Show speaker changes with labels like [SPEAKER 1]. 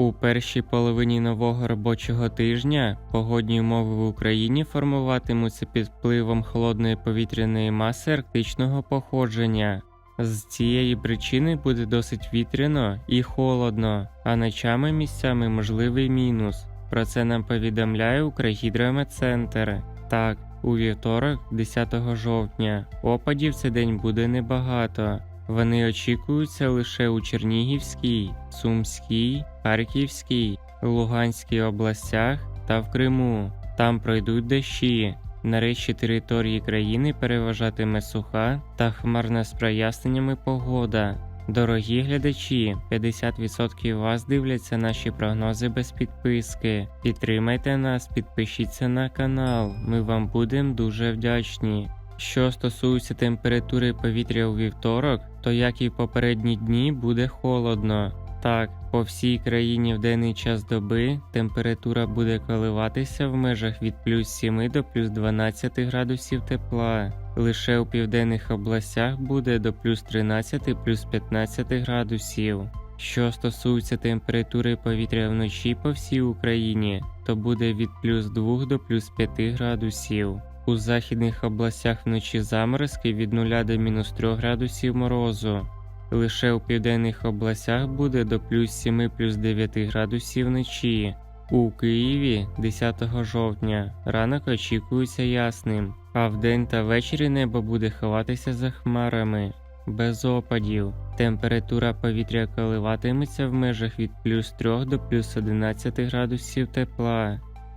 [SPEAKER 1] У першій половині нового робочого тижня погодні умови в Україні формуватимуться під впливом холодної повітряної маси арктичного походження. З цієї причини буде досить вітряно і холодно, а ночами місцями можливий мінус. Про це нам повідомляє Укргідрометцентр. Так, у вівторок, 10 жовтня, опадів цей день буде небагато. Вони очікуються лише у Чернігівській, Сумській, Харківській, Луганській областях та в Криму. Там пройдуть дощі. На решті території країни переважатиме суха та хмарна з проясненнями погода. Дорогі глядачі, 50% вас дивляться наші прогнози без підписки. Підтримайте нас, підпишіться на канал. Ми вам будемо дуже вдячні. Що стосується температури повітря у вівторок, то як і в попередні дні буде холодно. Так, по всій країні в денний час доби температура буде коливатися в межах від плюс 7 до плюс 12 градусів тепла. Лише у південних областях буде до плюс 13 плюс 15 градусів. Що стосується температури повітря вночі по всій Україні, то буде від плюс 2 до плюс 5 градусів. У західних областях вночі заморозки від 0 до мінус 3 градусів морозу. Лише у південних областях буде до плюс 7 плюс 9 градусів вночі. У Києві 10 жовтня ранок очікується ясним, а вдень та ввечері небо буде ховатися за хмарами. Без опадів. Температура повітря коливатиметься в межах від плюс 3 до плюс 11 градусів тепла.